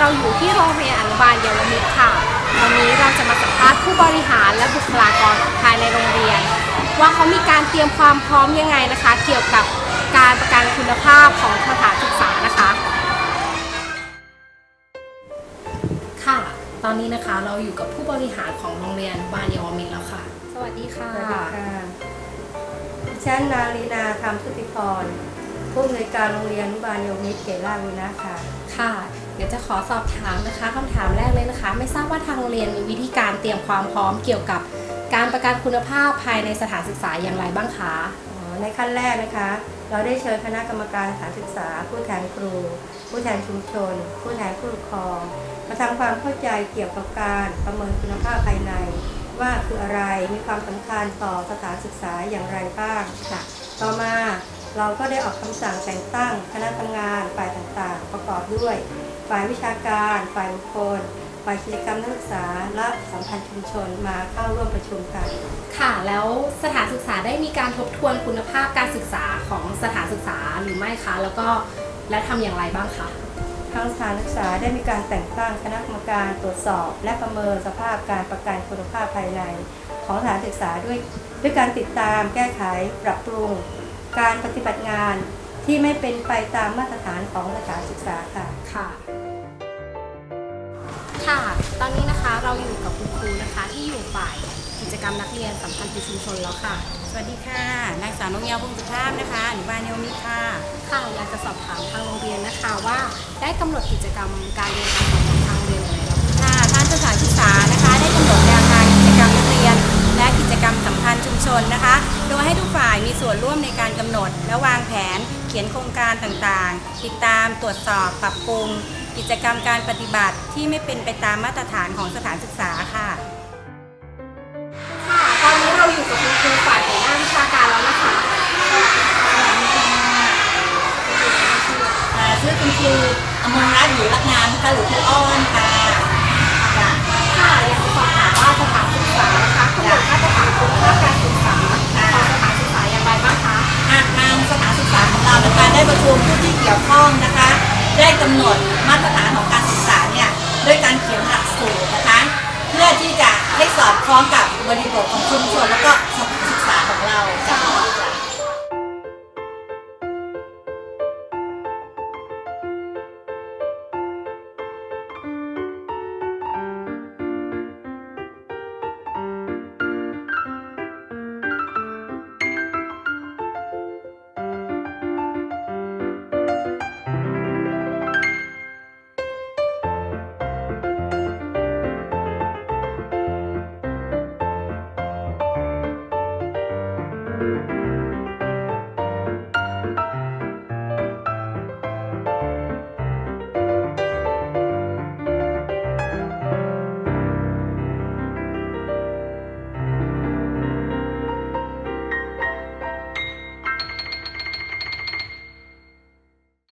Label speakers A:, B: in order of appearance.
A: เราอยู่ที่โรงเรียนอนุบาลเยาวมิตรค่ะ วันนี้เราจะมาสัมภาษณ์ผู้บริหารและบุคลากรภายในโรงเรียน ว่าเขามีการเตรียมความพร้อมยังไงนะคะ เกี่ยวกับการประกันคุณภาพของสถานศึกษานะคะ ค่ะ ตอนนี้นะคะเราอยู่กับผู้บริหารของโรงเรียนอนุบาลเยาวมิตรแล้วค่ะ สวัสดีค่ะ
B: สวัสดีค่ะดิฉันนาลีนาธรรมสุติพรผู้อำนวยการโรงเรียนอนุบาลโยมิตรเขตลาดบุรณะค่ะ
A: ค่ะ เดี๋ยวจะขอสอบถามนะคะคำถามแรกเลยนะคะ ไม่ทราบว่าทางโรงเรียนมีวิธีการเตรียมความพร้อมเกี่ยวกับการประกันคุณภาพภายในสถานศึกษาอย่างไรบ้างคะ
B: อ๋อในขั้นแรกนะคะ เราได้เชิญคณะกรรมการสถานศึกษา ผู้แทนครู ผู้แทนชุมชน ผู้แทนผู้ปกครองมาทำความเข้าใจเกี่ยวกับการประเมินคุณภาพภายใน ว่าคืออะไรมีความสำคัญต่อสถานศึกษาอย่างไรบ้างค่ะ ต่อมาเราก็ได้ออกคำสั่งแต่งตั้งคณะทำงานฝ่ายต่างๆ ประกอบด้วย ฝ่ายวิชาการ ฝ่ายบุคคล ฝ่ายกิจกรรมนักศึกษา และสัมพันธ์ชุมชนมาเข้าร่วมประชุมกัน
A: ค่ะ แล้วสถานศึกษาได้มีการทบทวนคุณภาพการศึกษาของสถานศึกษาหรือไม่คะ แล้วก็และทำอย่างไรบ้างคะ
B: ทางสถานศึกษาได้มีการแต่งตั้งคณะกรรมการตรวจสอบ และประเมินสภาพการประกันคุณภาพภายใน ของสถานศึกษาด้วยด้วยการติดตามแก้ไขปรับปรุง การปฏิบัติงานที่ไม่เป็นไปตามมาตรฐานของสถานศึกษาค่ะ
A: ค่ะ ค่ะ ตอนนี้นะคะเราอยู่กับคุณครูนะคะที่อยู่ฝ่ายกิจกรรมนักเรียนสัมพันธ์ชุมชนแล้วค่ะ
C: สวัสดีค่ะ นางสาวนงเยาวพงศ์สุภาพนะคะอนุบาลโยมิค่ะ
A: ค่ะอยากจะสอบถามทางโรงเรียนนะคะว่าได้กำหนดกิจกรรมการเรียนการสอนของทางโรงเรียนอย่างไรแล้วคะ
C: ค่ะทางสถานศึกษานะคะ ได้กำหนดแนวทางกิจกรรมนักเรียน และกิจกรรมสัมพันธ์ชุมชนนะคะโดย ให้ทุกฝ่ายมีส่วนร่วมในการกำหนด และวางแผนเขียนโครงการต่างๆ ติดตามตรวจสอบปรับปรุง กิจกรรมการปฏิบัติที่ไม่เป็นไปตามมาตรฐานของสถานศึกษาค่ะ
A: ค่ะ ตอนนี้เราอยู่กับคุณครูฝ่ายหัวหน้าวิชาการแล้วนะคะ
D: อ่าชื่อคุณครูอมรรัตน์หรือรักงามนะคะหรือครูอ้อนค่ะจ้ะ
A: ค่ะอยากจะสอบถามว่าสถานศึกษานะคะกำหนดมา กี่ย
D: วข้องนะคะ ได้กำหนดมาตรฐานของการศึกษาเนี่ยด้วยการเขียนหลักสูตรนะคะ เพื่อที่จะให้สอดคล้องกับบริบทของชุมชนแล้วก็สถานศึกษาของเราจ้ะ Thank you.